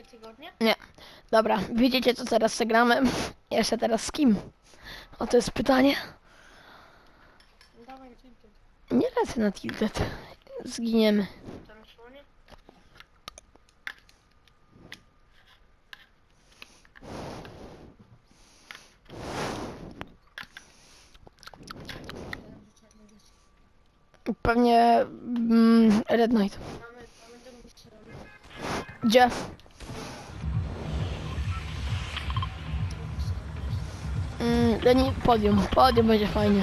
tygodnie? Nie. Dobra, widzicie co teraz zagramy? Jeszcze teraz z kim? O to jest pytanie. Dawaj, Tilted. Nie lecę na tilted. Zginiemy. Tam słonie? Pewnie mm, Red Knight. Mamy. Gdzie? Mm, Leni, podium. Podium będzie fajnie.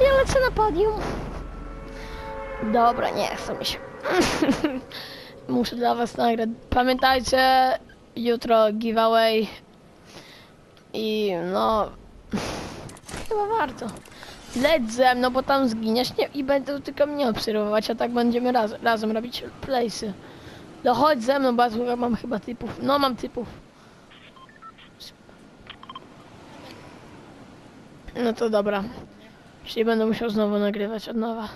Ja lecę na podium. Dobra, nie chcę mi się. Muszę dla was nagrać. Pamiętajcie, jutro giveaway. I no... Chyba warto. Leć ze mną, bo tam zginiesz nie, i będą tylko mnie obserwować, a tak będziemy raz, razem robić playsy. No chodź ze mną, bo ja mam chyba typów. No mam typów. No to dobra. Czyli będę musiał znowu nagrywać od nowa.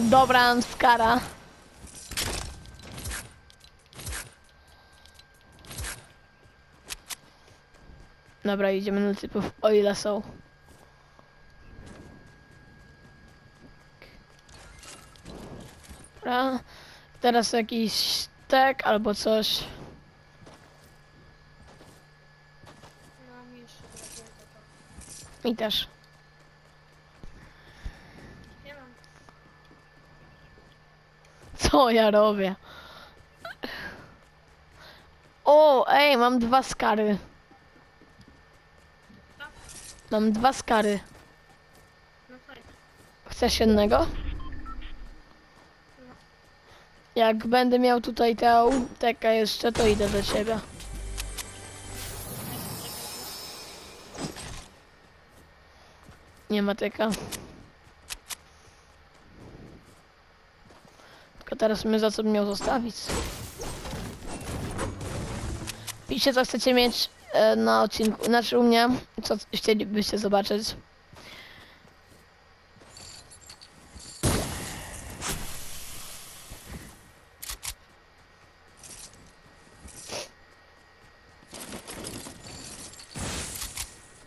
Dobra, skara. Dobra, idziemy na typów, o ile są. Dobra. Teraz jakiś stek albo coś. Mam jeszcze brakuje tego. I też. Nie mam. Co ja robię? O, ej, mam dwa skary. Mam dwa skary. No fajnie. Chcesz jednego? Jak będę miał tutaj tę tekę jeszcze, to idę do ciebie. Nie ma teka. Tylko teraz my za co bym miał zostawić. Piszcie co chcecie mieć e, na odcinku, znaczy u mnie, co chcielibyście zobaczyć.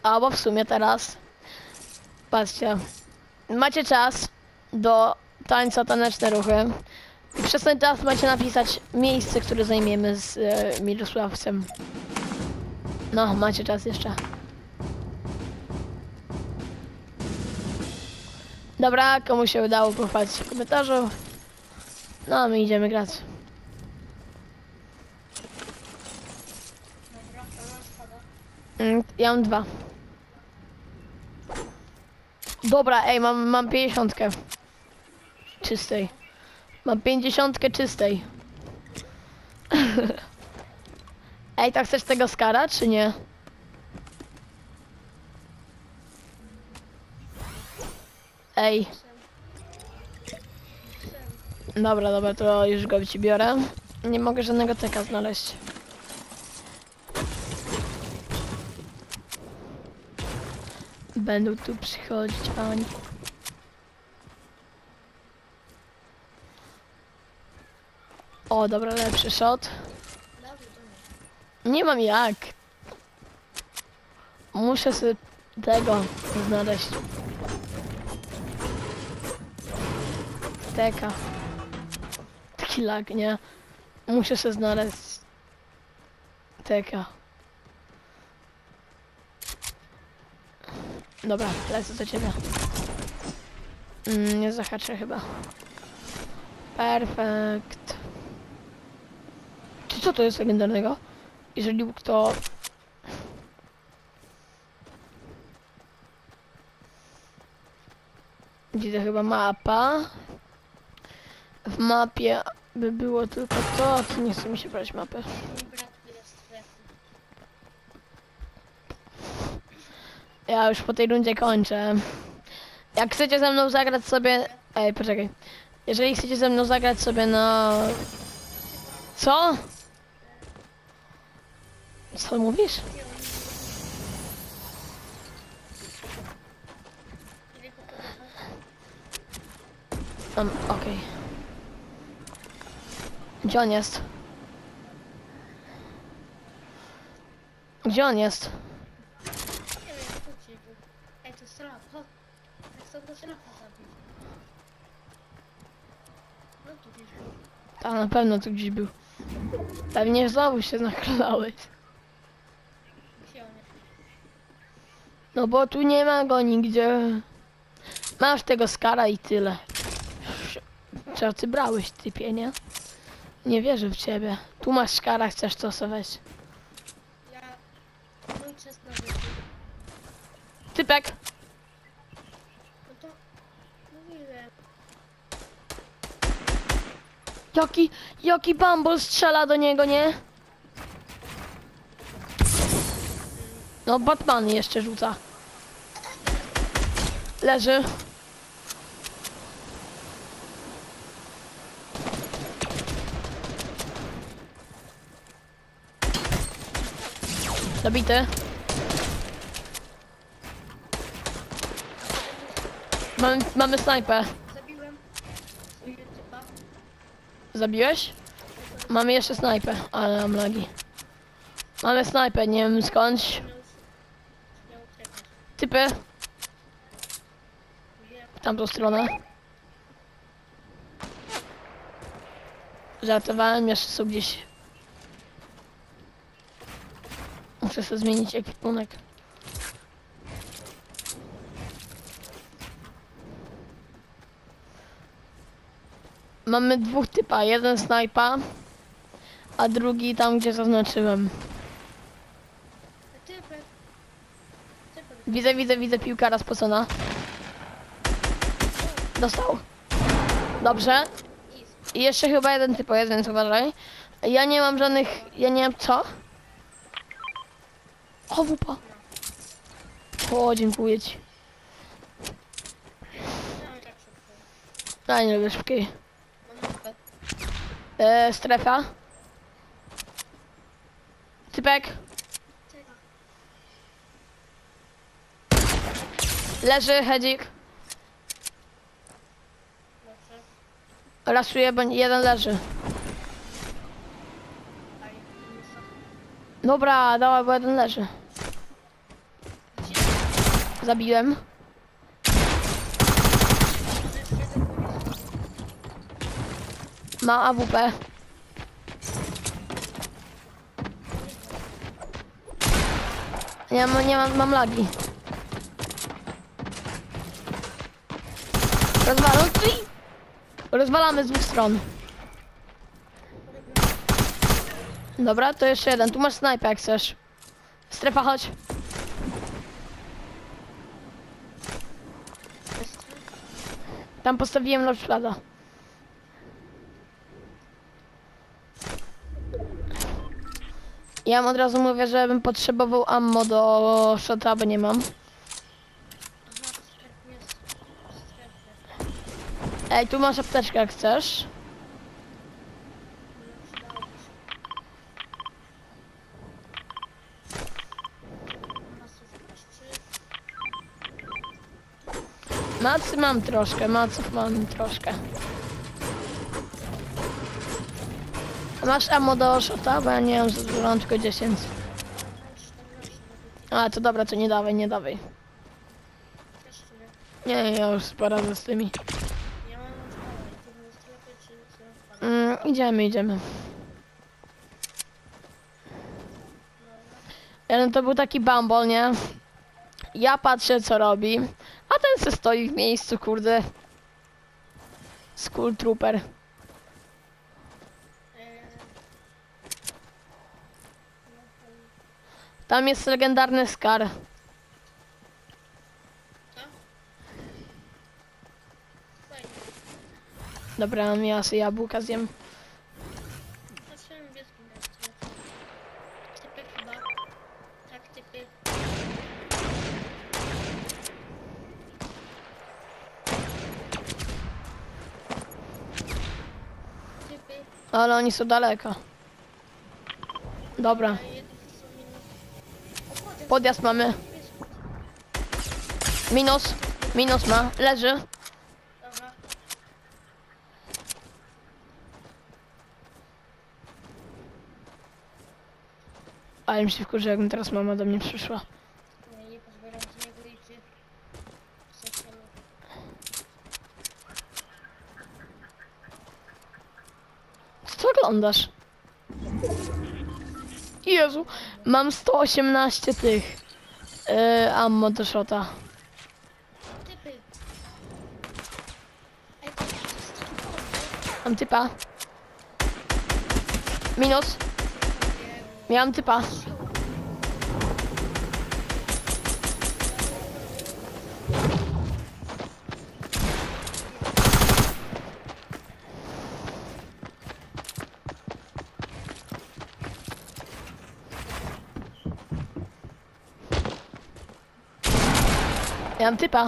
A w sumie teraz, patrzcie, macie czas do tańca taneczne ruchy. Przez ten czas macie napisać miejsce, które zajmiemy z e, Mirosławcem. No, macie czas jeszcze. Dobra, komu się udało pochwalić w komentarzu. No, my idziemy grać. Mm, Ja mam dwa. Dobra, ej, mam, mam pięćdziesiątkę. Czystej. Mam pięćdziesiątkę czystej. ej, tak chcesz tego skara, czy nie? Ej. Dobra, dobra, to już go ci biorę. Nie mogę żadnego teka znaleźć. Będą tu przychodzić pani. O, dobra, lepszy shot. Nie mam jak. Muszę sobie tego znaleźć. Teka. Taki lag, nie? Muszę sobie znaleźć teka. Dobra, lecę do ciebie. Mm, nie zahaczę chyba. Perfekt. Czy co to jest legendarnego? Jeżeli Bóg to... Widzę chyba mapa. W mapie by było tylko to, to nie chce mi się brać mapy. Mój brat tyle stresu. Ja już po tej rundzie kończę. Jak chcecie ze mną zagrać sobie... Ej, poczekaj. Jeżeli chcecie ze mną zagrać sobie na... Co? Co mówisz? Tam, okej. Gdzie on jest? Gdzie on jest? Nie wiem, tu gdzieś był. Ej, to jest Raf, chodź. Jak chcę go z Rafa zabić. No tu gdzieś był. A na pewno tu gdzieś był. Pewnie znowu się nachlałeś. Gdzie on jest? No bo tu nie ma go nigdzie. Masz tego skara i tyle. Co ty brałeś, typie, nie? Nie wierzę w ciebie. Tu masz skara, chcesz to sobie weź. Ja... Mój czas na wyjście. Typek! No to... Mówiłem. Jaki, jaki bumble strzela do niego, nie? No, Batman jeszcze rzuca. Leży. Zabity. Mamy, mamy snajpę. Zabiłem. Swojego typa. Zabiłeś? Mamy jeszcze snajpę, ale mam lagi. Mamy snajpę, nie wiem skądś. Typy w tamtą stronę. Żartowałem, jeszcze są gdzieś. Muszę sobie zmienić ekwipunek. Mamy dwóch typa, jeden snajpa, a drugi tam, gdzie zaznaczyłem. Widzę, widzę, widzę piłkara spocona. Dostał. Dobrze. I jeszcze chyba jeden typo jest, więc uważaj. Ja nie mam żadnych... Ja nie mam... Co? O, wupa. O, dziękuję ci. No nie szybkiej. E, strefa. Typek. Leży, hedzik. Rasuje, bo jeden leży. Dobra, dawaj, bo jeden leży. Zabiłem. Jeszcze jeden powiedz. Ma AWP. Nie mam, nie mam, mam lagi. Rozwalam. Ui! Rozwalamy z dwóch stron. Dobra, to jeszcze jeden. Tu masz snajpę jak chcesz. Strefa, chodź. Tam postawiłem launchpada. Ja wam od razu mówię, że bym potrzebował ammo do shota, bo nie mam. Ej, tu masz apteczkę jak chcesz. Macy mam troszkę, maców mam troszkę. Masz ammo do shota? Bo ja nie mam, mam tylko 10. Mam 14 nawet. A, to dobra, to nie dawaj, nie dawaj. Nie. Ja już poradzę z tymi. Ja co? Mm, idziemy, idziemy. Jeden to był taki bumble, nie? Ja patrzę co robi, a ten se stoi w miejscu, kurde. Skull Trooper. Tam jest legendarny Scar. Dobra, ja sobie jabłka zjem. Ale oni są daleko. Dobra, Podjazd mamy. Minus. Minus ma. Leży. Ale mi się wkurzy, jakbym teraz mama do mnie przyszła. Nie, nie pozwieram z. Co oglądasz? Jezu mam 118 tych yy, ammo do shota. Mam typa. Minus. Miałam typa. Miałam typa.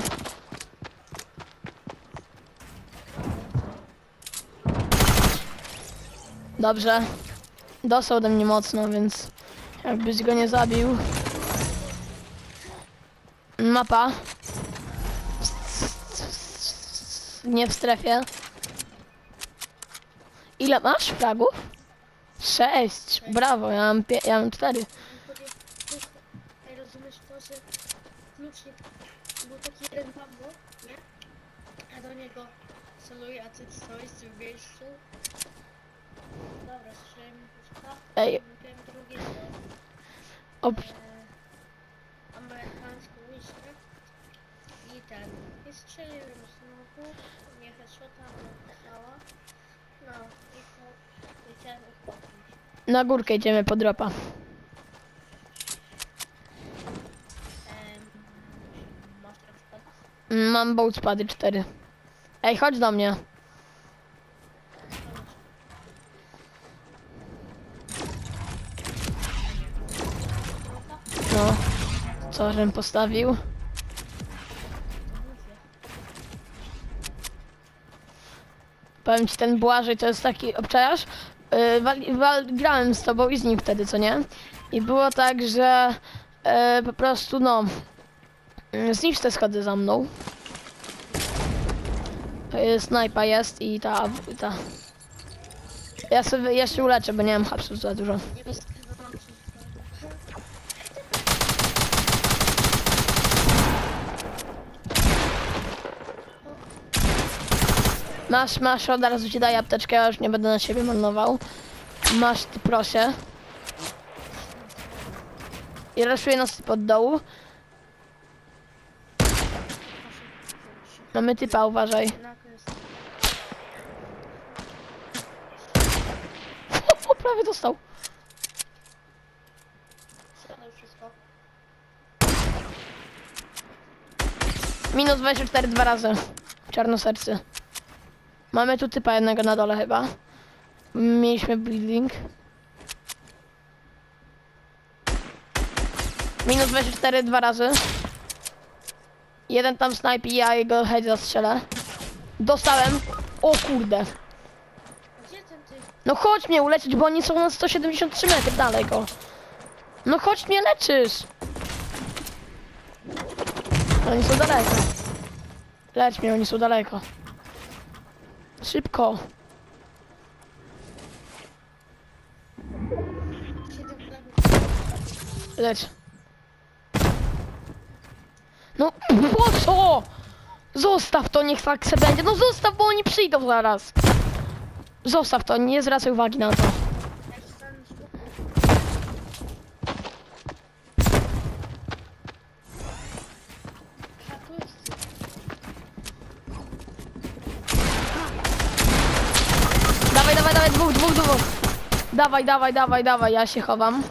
Dobrze. Dostał ode mnie mocno, więc jakbyś go nie zabił. Mapa. Nie w strefie. Ile masz fragów? Sześć. Brawo, ja mam, ja mam cztery. On powie, "Słuchaj, Ej, rozumiesz to, że klucznik był taki jeden bambo, nie? A do niego celuje, a ty stoisz w miejscu. Dobra, strzeliłem kluczka. Ej. Mówiłem drugie, to Op e, amerykańską miskę. I ten. I strzeliłem znowu. Nie headshota, ale cała. No, i to, i ten upadł. na górkę idziemy po dropa. Em, masz na przykład Mam bolt spady cztery. Ej, chodź do mnie. No. Co, żem postawił? Powiem ci, ten Błażej to jest taki, obczajasz? Yy, wal, grałem z tobą i z nim wtedy, co nie? I było tak, że yy, po prostu, no, zniszcz te schody za mną. Snajpa jest i ta, i ta. Ja sobie jeszcze uleczę, bo nie mam hapsów za dużo. Masz, masz, od razu ci daję apteczkę, ja już nie będę na siebie marnował. Masz, ty proszę. I raszuję nas pod dołu. Mamy typa, uważaj. O, prawie dostał. Minus 24 dwa razy. Czarnosercy. Mamy tu typa jednego na dole chyba. Mieliśmy bleeding. Minus 24 dwa razy. Jeden tam snajpi, ja jego head zastrzelę. Dostałem. O kurde. Gdzie ten ty? No chodź mnie uleczyć, bo oni są na 173 metry daleko. No chodź mnie leczysz. Oni są daleko. Lecz mnie, oni są daleko. Szybko. Lecz. No po co? Zostaw to, niech tak se będzie. No zostaw, bo oni przyjdą zaraz. Zostaw to, nie zwracaj uwagi na to. Dawaj, dawaj, dawaj, dwóch, dwóch, dwóch. Dawaj, dawaj, dawaj, dawaj, ja się chowam.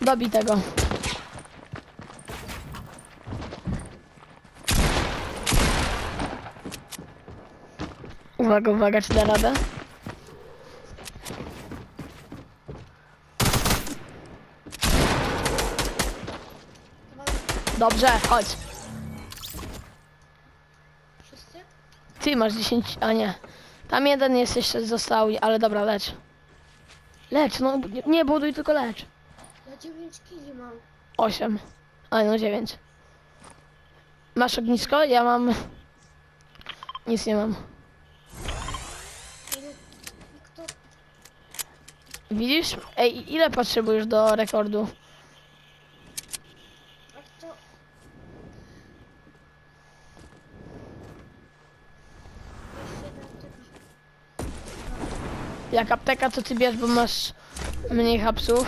Dobij tego. Uwaga, uwaga, czy da radę? Dobrze, chodź. Wszyscy? Ty masz 10, a nie. Tam jeden jest jeszcze został, ale dobra, lecz. Lecz, no nie- nie buduj, tylko lecz. Ja 9 kili mam. 8. A no 9. Masz ognisko? Ja mam. Nic nie mam. Ile? I kto? Widzisz? Ej, ile potrzebujesz do rekordu? Jak apteka, to ty bierz, bo masz mniej hapsów.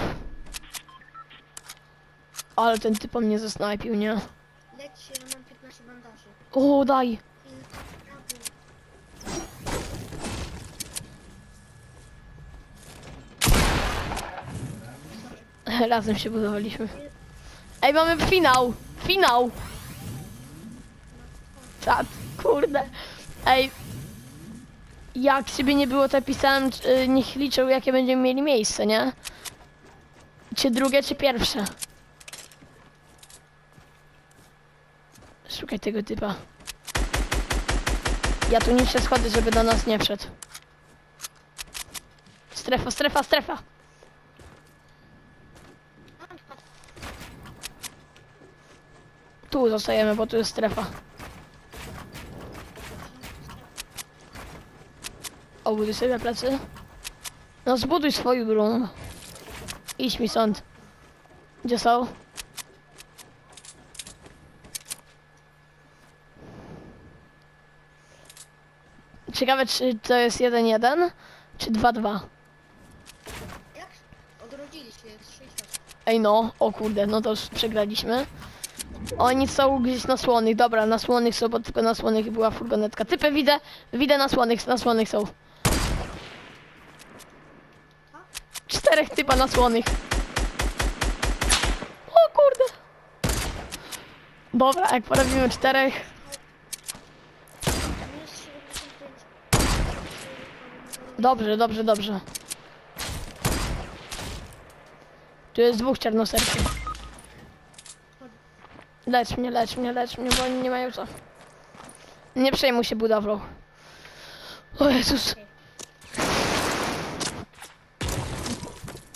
Ale ten typ mnie zasnajpił, nie? Lećcie, ja mam 15 bandaży. O, daj! Razem się budowaliśmy. Ej, mamy finał! Finał! Czad, kurde. Ej. Jak sobie nie było, to pisałem, czy- niech liczą, jakie będziemy mieli miejsce, nie? Czy drugie, czy pierwsze? Szukaj tego typa. Ja tu niższe schody, żeby do nas nie wszedł. Strefa, strefa, strefa! Tu zostajemy, bo tu jest strefa. O, buduj sobie plecy. No zbuduj swoją grą. Idź mi stąd. Gdzie są? Ciekawe, czy to jest 1-1, czy 2-2. Jak? Odrodzili się, jest 6 osób. Ej no, o kurde, no to już przegraliśmy. Oni są gdzieś na słonych, dobra, na słonych są, bo tylko na słonych była furgonetka. Typy widzę, widzę na słonych, na słonych są. Czterech typa na słonych. O kurde. Dobra, jak porobimy czterech. Tam jest 75. Dobrze, dobrze, dobrze. Tu jest dwóch czarnoserców. Lecz mnie, lecz mnie, lecz mnie, bo oni nie mają co. Nie przejmuj się budowlą. O Jezus.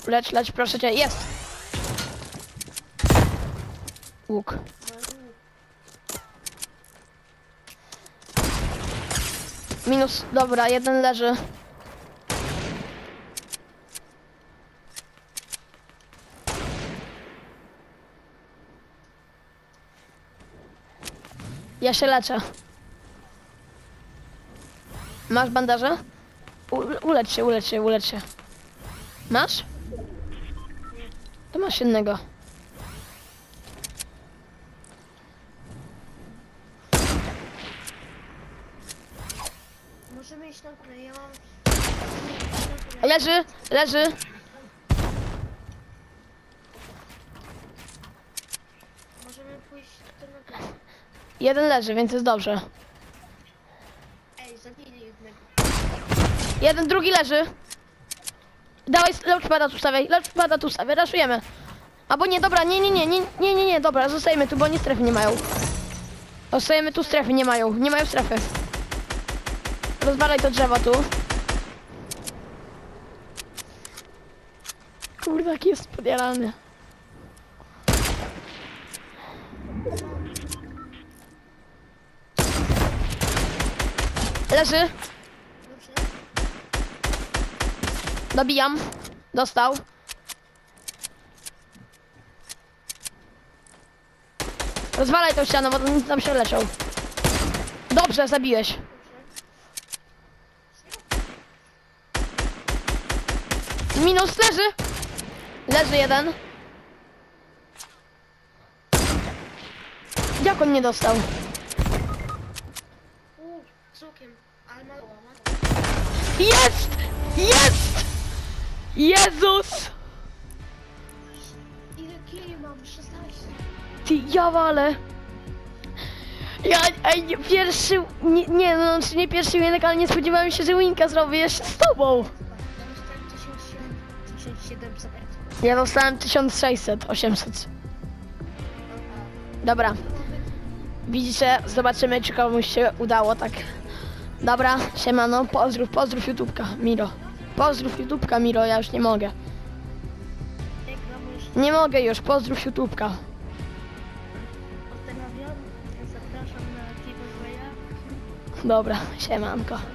Lecz, lecz, proszę cię, jest! Łuk. Minus, dobra, jeden leży. Ja się leczę. Masz bandaże? U, ulecz się, ulecz się, ulecz się. Masz? To masz innego. Możemy iść na górę, ja mam... Leży, leży. Możemy pójść na górę. Jeden leży, więc jest dobrze. Ej, zabili jednego. Jeden, drugi leży. Dawaj, launchpada tu stawiaj, launchpada tu stawiaj, raszujemy. Albo nie, dobra, nie, nie, nie, nie, nie, nie, nie, dobra, zostajemy tu, bo oni strefy nie mają. Zostajemy tu, strefy nie mają, nie mają strefy. Rozwalaj to drzewo tu. Kurde, jaki jest podjarany. Leży, dobijam. Dostał. Rozwalaj tą ścianę, bo tam się leczą. Dobrze, zabiłeś. Minus leży. Leży jeden. Jak on nie dostał? Ale ma... Jest! Jest! Jezus! Ile kili mam? 16. Ty, ja walę. Ja, ej, pierwszy, nie, nie, no, znaczy nie pierwszy winek, ale nie spodziewałem się, że Winka zrobię jeszcze z tobą. Ja dostałem 1700. 1700. Ja dostałem 1600, 800. Dobra, widzicie, zobaczymy, czy komuś się udało, tak. Dobra, siemano, pozdrów, pozdrów YouTubka, Miro. Pozdrów YouTubka, Miro, ja już nie mogę. Nie mogę już, pozdrów YouTubka. pozdrawiam, zapraszam na giveawaya. Dobra, siemanko.